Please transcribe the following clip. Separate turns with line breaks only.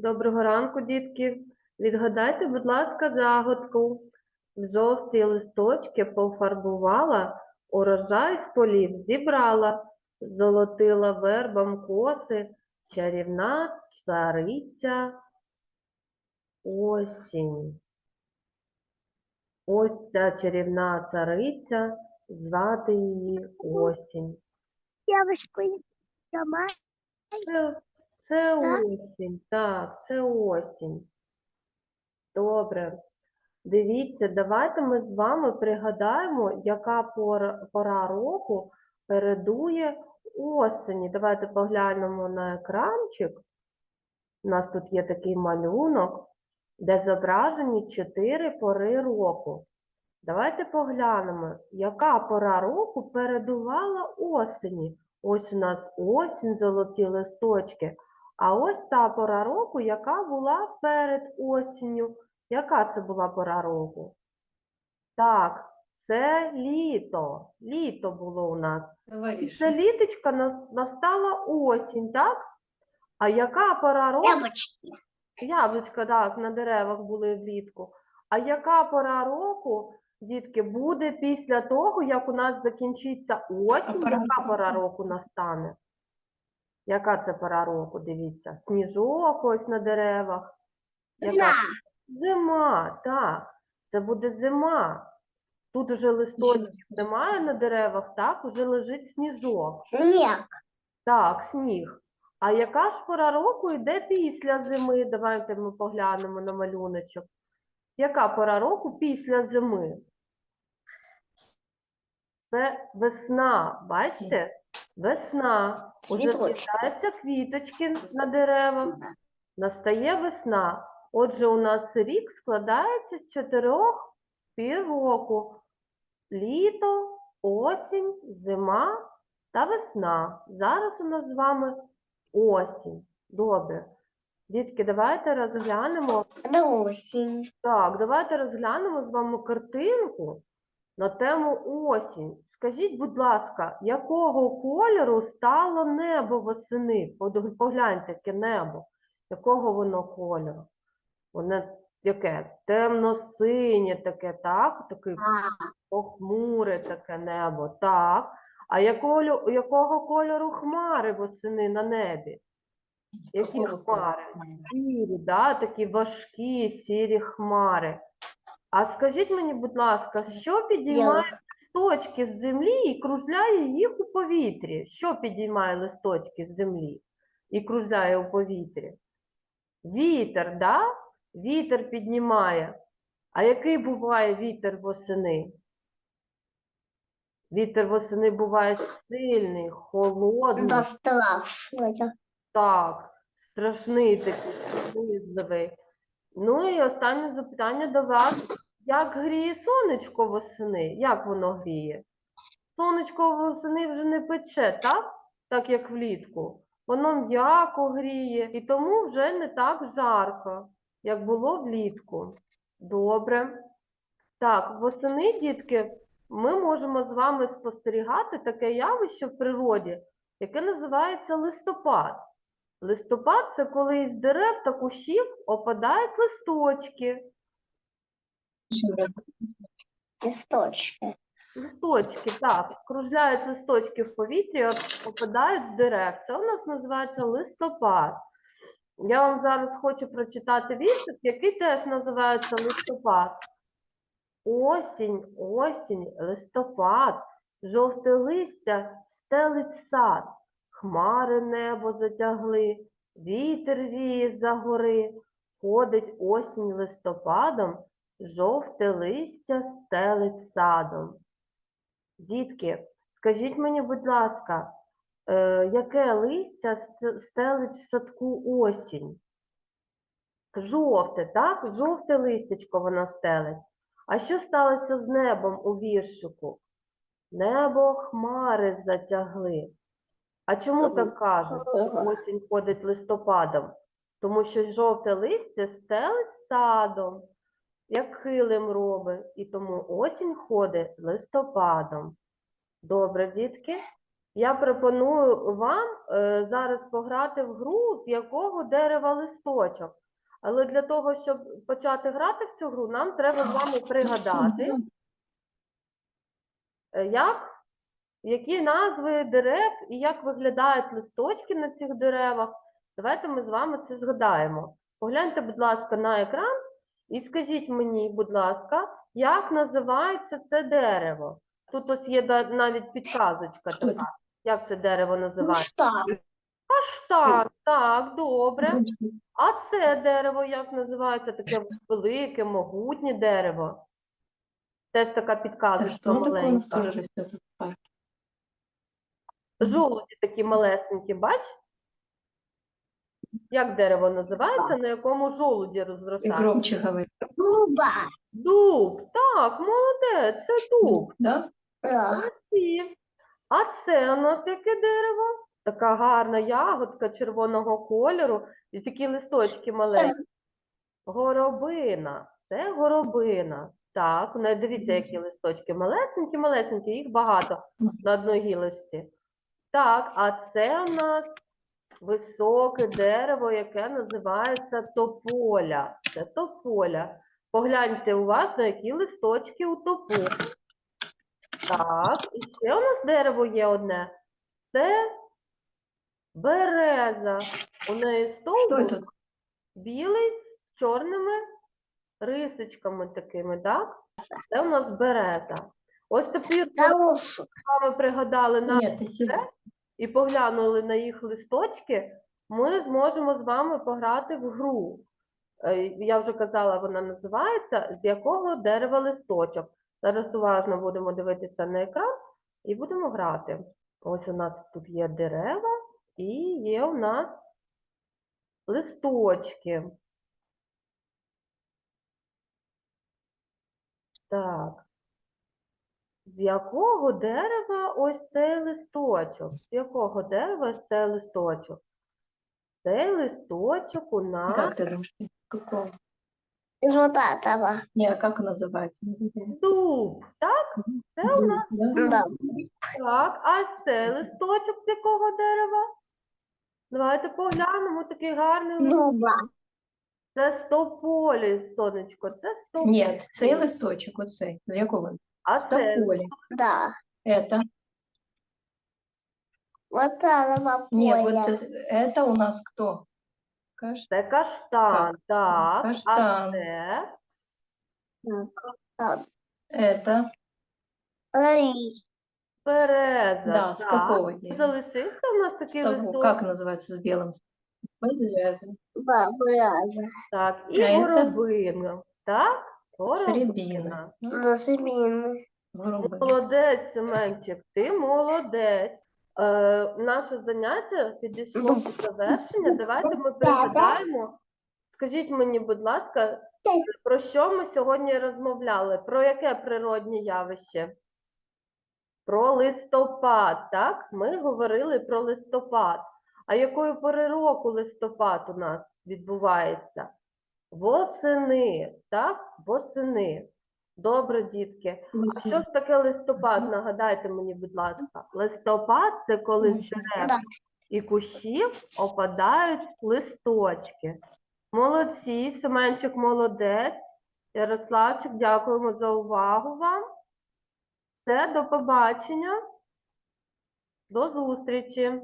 Доброго ранку, дітки. Відгадайте, будь ласка, загадку. В жовті листочки пофарбувала, урожай з полів зібрала, золотила вербам коси, чарівна цариця осінь. Ось ця чарівна цариця, звати її осінь.
Девочку сама.
Це, осінь, так, це осінь. Добре. Дивіться, давайте ми з вами пригадаємо, яка пора, пора року передує осені. Давайте поглянемо на екранчик. У нас тут є такий малюнок, де зображені чотири пори року. Давайте поглянемо, яка пора року передувала осені. Ось у нас осінь, золоті листочки. А ось та пора року, яка була перед осінню. Яка це була пора року? Так, це літо. Літо було у нас. Після літочка настала осінь, так? А яка пора року?
Девочки.
Яблучка, так, на деревах були влітку. А яка пора року, дітки, буде після того, як у нас закінчиться осінь, яка пора року настане? Яка це пора року? Дивіться, сніжок ось на деревах. Яка? Зима, так, це буде зима. Тут уже листочків немає на деревах, так, уже лежить сніжок.
Снег.
Так, сніг. А яка ж пора року йде після зими? Давайте ми поглянемо на малюночок. Яка пора року після зими? Це весна, бачите? Весна. Уже з'являються квіточки на деревах. Настає весна. Отже, у нас рік складається з чотирьох пір року. Літо, осінь, зима та весна. Зараз у нас з вами осінь. Добре. Дітки, давайте розглянемо.
Это осень.
Так, давайте розглянемо з вами картинку на тему осінь. Скажіть, будь ласка, якого кольору стало небо восени? Погляньте, яке небо. Якого воно кольору? Воно яке? Темно-синє таке, так? Такий похмуре таке небо, так. А якого, якого кольору хмари восени на небі? Які хмари?
хмари?
Сірі, да? такі важкі сірі хмари. А скажіть мені, будь ласка, що підіймає листочки з землі і кружляє їх у повітрі? Що підіймає листочки з землі і кружляє у повітрі? Вітер, да? Вітер піднімає. А який буває вітер восени? Вітер восени буває сильний, холодний,
Да страшно.
так, страшний такий, пронизливий. Ну і останнє запитання до вас. Як гріє сонечко восени? Як воно гріє? Сонечко восени вже не пече, так? Так як влітку. Воно м'яко гріє і тому вже не так жарко, як було влітку. Добре. Так, восени, дітки, ми можемо з вами спостерігати таке явище в природі, яке називається листопад. Листопад це коли із дерев та кущів опадають листочки.
Листочки.
Листочки, так, кружляють листочки в повітрі, оп- опадають з дерев. Це у нас називається листопад. Я вам зараз хочу прочитати віршик, який теж називається листопад. Осінь, осінь, листопад, жовте листя стелить сад, хмари небо затягли, вітер віє за гори, ходить осінь листопадом, жовте листя стелить садом. Дітки, скажіть мені, будь ласка, е, яке листя стелить в садку осінь? Жовте, так? Жовте листячко вона стелить. А що сталося з небом у віршику? Небо хмари затягли. А чому так кажуть? Осінь ходить листопадом. Тому що жовте листя стелить садом, як килим робить, і тому осінь ходить листопадом. Добре, дітки? Я пропоную вам е, зараз пограти в гру, з якого дерева листочок. Але для того, щоб почати грати в цю гру, нам треба з вами пригадати, е, як, які назви дерев і як виглядають листочки на цих деревах. Давайте ми з вами це згадаємо. Погляньте, будь ласка, на екран і скажіть мені, будь ласка, як називається це дерево? Тут ось є навіть підказочка така. Як це дерево називається?
что?
Каштан, так, добре. А це дерево як називається? Таке велике, могутнє дерево. Теж така підказочка маленька. Жолуді такі малесенькі, бач? Як дерево називається, на якому жолуді
И
розростають?
громче говори.
Дуба.
Дуб, так, молодець, це дуб.
Да?
Молодці. А це у нас яке дерево? Така гарна ягодка червоного кольору і такі листочки маленькі. Горобина. Це горобина. Так, не дивіться, які листочки малесенькі, малесенькі, їх багато на одній гілочці. Так, а це у нас високе дерево, яке називається тополя. Це тополя. Погляньте уважно, які листочки у тополі. Так, і ще у нас дерево є одне. Це береза. У неї стовбур білий з чорними рисочками такими, так? Це у нас береза. Ось тепер ми з вами пригадали на
сидишь.
І поглянули на їх листочки, ми зможемо з вами пограти в гру. Е, Я вже казала, вона називається З якого дерева листочок. Зараз уважно будемо дивитися на екран і будемо грати. Ось у нас тут є дерева і є у нас листочки. Так З якого дерева ось цей листочок? З якого дерева ось цей листочок? Цей листочок у нас
Как ты думаешь? Какого?
Из вот этого.
Не, а как называется?
дуб, так? Це у нас
Да?
Да.
так. А цей листочок з якого дерева? Давайте поглянемо, такий гарний листочок.
Дуба.
Це стополі, сонечко, це стополі.
Нет, цей листочок, оцей. З якого?
А
тополі.
Да.
Это.
Вот этого
Не, вот э, это у нас кто? Каш-
Це каштан, так. А
Каштан.
це.
Это,
Ларис.
береза.
да, с
так.
какого дерева?
Залишився у нас
С того,
листочок.
как называется с белым? Береза.
Бабраза.
Так, і
А це?
горобина. Так?
Серебряна.
До зміни.
Молодець, Семенчик, ти молодець. Е, наше заняття підійшло
Ну,
до завершення. Давайте ми
да.
пригадаємо. Скажіть мені, будь ласка, про що ми сьогодні розмовляли? Про яке природнє явище? Про листопад, так? Ми говорили про листопад. А якої пори року листопад у нас відбувається? Восени, так? Восени. Добре, дітки. А що ж таке листопад? Нагадайте мені, будь ласка. Листопад це коли з дерев і кущів опадають листочки. Молодці, Семенчик молодець. Ярославчик, дякуємо за увагу вам. Все, до побачення. До зустрічі.